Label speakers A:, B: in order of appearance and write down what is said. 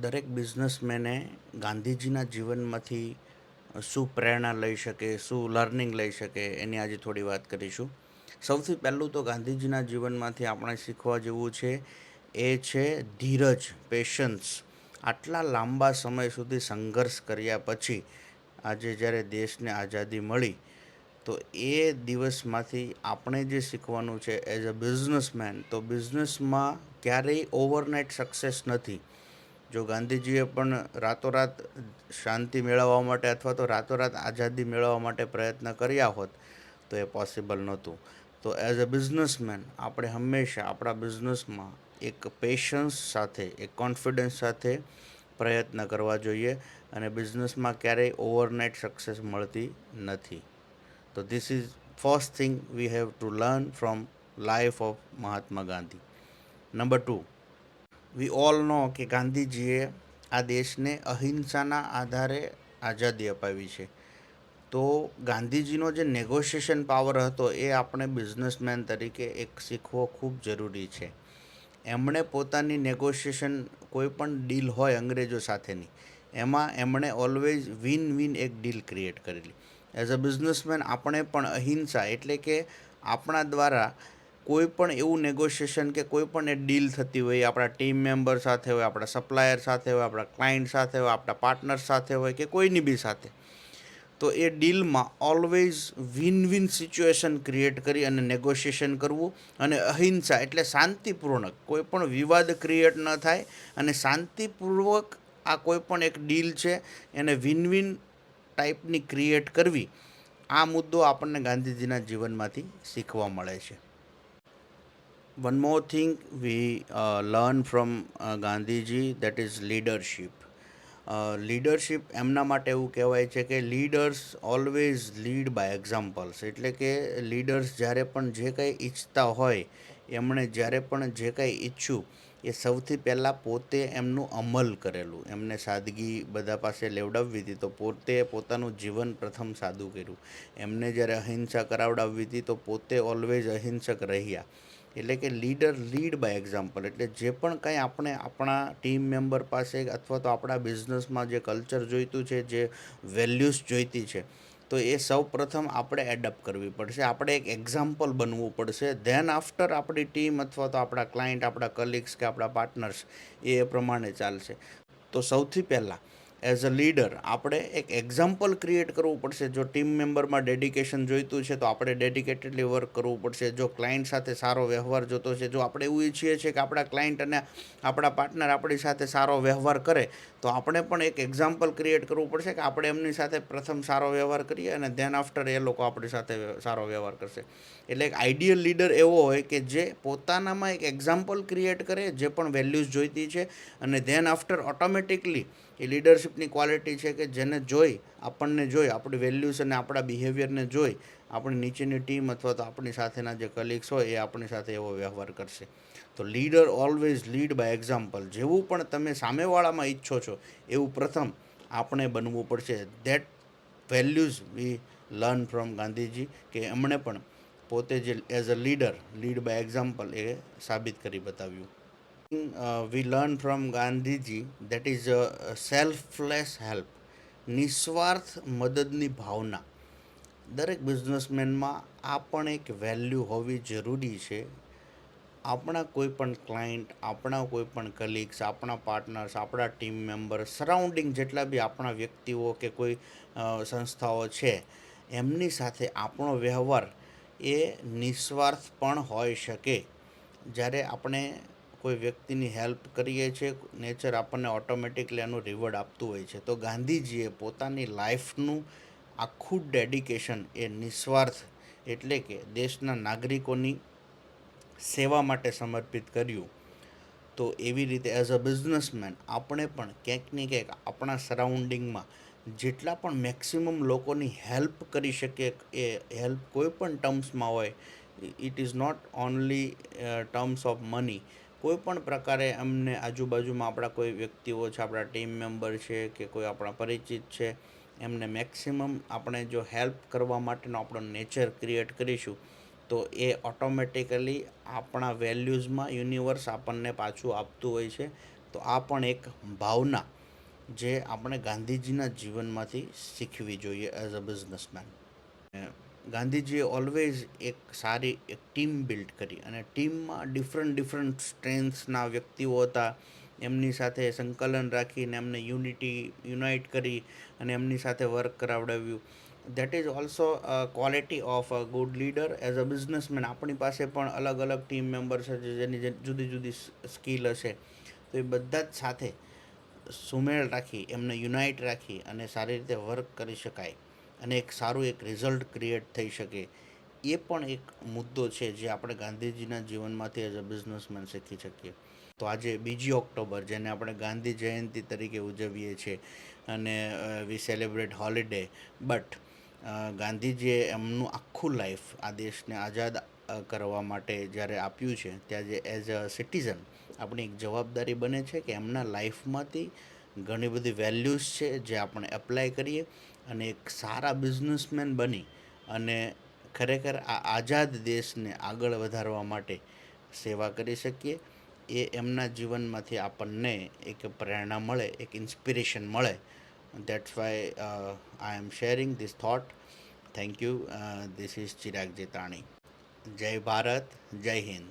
A: દરેક બિઝનેસમેને ગાંધીજીના જીવનમાંથી શું પ્રેરણા લઈ શકે, શું લર્નિંગ લઈ શકે, એની આજે થોડી વાત કરીશું. સૌથી પહેલું તો ગાંધીજીના જીવનમાંથી આપણે શીખવા જેવું છે, એ છે ધીરજ પેશન્સ આટલા લાંબા સમય સુધી સંઘર્ષ કર્યા પછી, આજે જ્યારે દેશને આઝાદી મળી, તો એ દિવસમાંથી આપણે જે શીખવાનું છે એઝ અ બિઝનેસમેન તો બિઝનેસમાં ક્યારેય ઓવરનાઇટ સક્સેસ નથી. જો ગાંધીજીએ પણ રાતોરાત શાંતિ મેળવવા માટે અથવા તો રાતોરાત આઝાદી મેળવવા માટે પ્રયત્ન કર્યા હોત, તો એ પોસિબલ નહોતું. તો એઝ અ બિઝનેસમેન આપણે હંમેશા આપણા બિઝનેસમાં એક પેશન્સ સાથે, એક કોન્ફિડન્સ સાથે પ્રયત્ન કરવા જોઈએ અને બિઝનેસમાં ક્યારેય ઓવરનાઇટ સક્સેસ મળતી નથી. તો this is first thing we have to learn from life of Mahatma Gandhi number two we all know કે ગાંધીજીએ આ દેશને અહિંસાના આધારે આઝાદી અપાવી છે. તો ગાંધીજીનો જે નેગોશિએશન પાવર હતો એ આપણે બિઝનેસમેન તરીકે એક શીખવો ખૂબ જરૂરી છે. એમણે પોતાની નેગોશિએશન કોઈ પણ ડીલ હોય અંગ્રેજો સાથેની, એમાં એમણે ઓલવેઝ વિન વિન એક ડીલ ક્રિએટ કરેલી. એઝ અ બિઝનેસમેન આપણે પણ અહિંસા એટલે કે આપણા દ્વારા કોઈ પણ એવું નેગોશિએશન કે કોઈ પણ એ ડીલ થતી હોય, આપણા ટીમ મેમ્બર સાથે હોય, આપણા સપ્લાયર સાથે હોય, આપણા ક્લાયન્ટ સાથે હોય, આપણા પાર્ટનર સાથે હોય કે કોઈની બી સાથે, તો એ ડીલમાં always win win situation create કરી અને નેગોશિએશન કરવું અને અહિંસા એટલે શાંતિપૂર્ણક કોઈ પણ વિવાદ ક્રિએટ ન થાય અને શાંતિપૂર્વક આ કોઈ પણ એક ડીલ છે એને વિન વિન ટાઈપની ક્રિએટ કરવી, આ મુદ્દો આપણને ગાંધીજીના જીવનમાંથી શીખવા મળે છે. One more thing uh, learn from uh, Gandhiji that is leadership. Leadership એમના માટે એવું કહેવાય છે કે leaders always lead by examples એટલે કે લીડર્સ જ્યારે પણ જે કંઈ ઈચ્છતા હોય એમણે જ્યારે પણ જે કંઈ ઈચ્છ્યું એ સૌથી પહેલાં પોતે એમનું અમલ કરેલું. એમને સાદગી બધા પાસે લેવડાવવી હતી તો પોતે પોતાનું જીવન પ્રથમ સાદું કર્યું. એમને જ્યારે અહિંસા કરાવડાવવી હતી તો પોતે ઓલવેઝ અહિંસક રહ્યા. એટલે કે લીડર લીડ બાય એક્ઝામ્પલ એટલે જે પણ કંઈ આપણે આપણા ટીમ મેમ્બર પાસે અથવા તો આપણા બિઝનેસમાં જે કલ્ચર જોઈતું છે, જે વેલ્યુઝ જોઈતી છે, તો એ સૌ પ્રથમ આપણે એડપ્ટ કરવી પડશે. આપણે એક એક્ઝામ્પલ બનવું પડશે. ધેન આફ્ટર આપણી ટીમ અથવા તો આપણા ક્લાયન્ટ આપણા કલીગ્સ કે આપણા પાર્ટનર્સ એ પ્રમાણે ચાલશે. તો સૌથી પહેલાં એઝ અ લીડર આપણે એક એક્ઝામ્પલ ક્રિએટ કરવું પડશે. જો ટીમ મેમ્બરમાં ડેડિકેશન જોઈતું છે, તો આપણે ડેડિકેટેડલી વર્ક કરવું પડશે. જો ક્લાયન્ટ સાથે સારો વ્યવહાર જોતો છે, જો આપણે એવું ઈચ્છીએ છીએ કે આપણા ક્લાયન્ટ અને આપણા પાર્ટનર આપણી સાથે સારો વ્યવહાર કરે, તો આપણે પણ એક એક્ઝામ્પલ ક્રિએટ કરવું પડશે કે આપણે એમની સાથે પ્રથમ સારો વ્યવહાર કરીએ અને ધેન આફ્ટર એ લોકો આપણી સાથે સારો વ્યવહાર કરશે. એટલે એક આઈડિયલ લીડર એવો હોય કે જે પોતાનામાં એક એક્ઝામ્પલ ક્રિએટ કરે, જે પણ વેલ્યુઝ જોઈતી છે અને ધેન આફ્ટર ઓટોમેટિકલી એ લીડરશિપની ક્વોલિટી છે કે જેને જોઈ, આપણને જોઈ, આપણી વેલ્યુઝ અને આપણા બિહેવિયરને જોઈ, આપણી નીચેની ટીમ અથવા તો આપણી સાથેના જે કલીગ્સ હોય એ આપણી સાથે એવો વ્યવહાર કરશે. તો leader always lead by example જેવું પણ તમે સામેવાળામાં ઈચ્છો છો, એવું પ્રથમ આપણે બનવું પડશે. That values we learn from Gandhiji કે એમણે પણ પોતે જે as a leader lead by example એ સાબિત કરી બતાવ્યું. We learn from Gandhiji that is selfless help નિસ્વાર્થ મદદની ભાવના દરેક બિઝનેસમેનમાં આ પણ એક વેલ્યુ હોવી જરૂરી છે. આપણા કોઈ પણ ક્લાયન્ટ આપણા કોઈ પણ કલીગ્સ આપણા પાર્ટનર્સ આપણા ટીમ મેમ્બર સરાઉન્ડિંગ જેટલા બી આપણા વ્યક્તિઓ કે કોઈ સંસ્થાઓ છે, એમની સાથે આપણો વ્યવહાર એ નિસ્વાર્થ પણ હોઈ શકે. જ્યારે આપણે કોઈ વ્યક્તિની હેલ્પ કરીએ છીએ, નેચર આપણને ઓટોમેટિકલી એનું રિવોર્ડ આપતું હોય છે. તો ગાંધીજીએ પોતાની લાઈફનું આખું ડેડિકેશન એ નિસ્વાર્થ એટલે કે દેશના નાગરિકોની સેવા માટે સમર્પિત કર્યું. તો એવી રીતે એઝ અ બિઝનેસમેન આપણે પણ ક્યાંક ને ક્યાંક આપણા સરાઉન્ડિંગમાં જેટલા પણ મેક્સિમમ લોકોની હેલ્પ કરી શકીએ, એ હેલ્પ કોઈ પણ ટર્મ્સમાં હોય it is not only terms of money કોઈ પણ પ્રકારે અમને આજુબાજુમાં આપણા કોઈ વ્યક્તિઓ છે, આપણા ટીમ મેમ્બર છે કે કોઈ આપણા પરિચિત છે, એમને મેક્સિમમ આપણે જો હેલ્પ કરવા માટેનો આપણો નેચર ક્રિએટ કરીશું, તો એ ઓટોમેટિકલી આપણા વેલ્યુઝમાં યુનિવર્સ આપણને પાછું આપતું હોય છે. તો આ પણ એક ભાવના જે આપણે ગાંધીજીના જીવનમાંથી શીખવી જોઈએ એઝ અ બિઝનેસમેન ગાંધીજીએ ઓલવેઝ એક સારી, એક ટીમ બિલ્ડ કરી અને ટીમમાં ડિફરન્ટ ડિફરન્ટ સ્ટ્રેન્થ્સના વ્યક્તિઓ હતા. એમની સાથે સંકલન રાખીને એમને યુનિટી યુનાઇટ કરી અને એમની સાથે work કરાવડાવ્યું. That is also quality of a good leader as a businessman આપણી પાસે પણ અલગ અલગ ટીમ મેમ્બર્સ છે જેની જુદી જુદી સ્કિલ હશે. તો એ બધા જ સાથે સુમેળ રાખી, એમને યુનાઇટ રાખી અને સારી રીતે વર્ક કરી શકાય. અને એક સારું એક રિઝલ્ટ ક્રિએટ થઈ શકે એ પણ એક મુદ્દો છે જે આપણે ગાંધીજીના જીવનમાંથી એઝ અ બિઝનેસમેન શીખી શકીએ. તો આજે બીજી ઓક્ટોબર, જેને આપણે ગાંધી જયંતિ તરીકે ઉજવીએ છીએ અને વી સેલિબ્રેટ હોલિડે બટ ગાંધીજીએ એમનું આખું લાઈફ આ દેશને આઝાદ કરવા માટે જ્યારે આપ્યું છે, ત્યાં જે એઝ અ સિટીઝન આપણી એક જવાબદારી બને છે કે એમના લાઈફમાંથી ઘણી બધી વેલ્યુઝ છે જે આપણે એપ્લાય કરીએ અને એક સારા બિઝનેસમેન બની અને ખરેખર આ આઝાદ દેશને આગળ વધારવા માટે સેવા કરી શકીએ. એ એમના જીવનમાંથી આપણને એક પ્રેરણા મળે, એક ઇન્સ્પિરેશન મળે. That's why I am sharing this thought thank you this is Chirag Jetani જય ભારત જય હિન્દ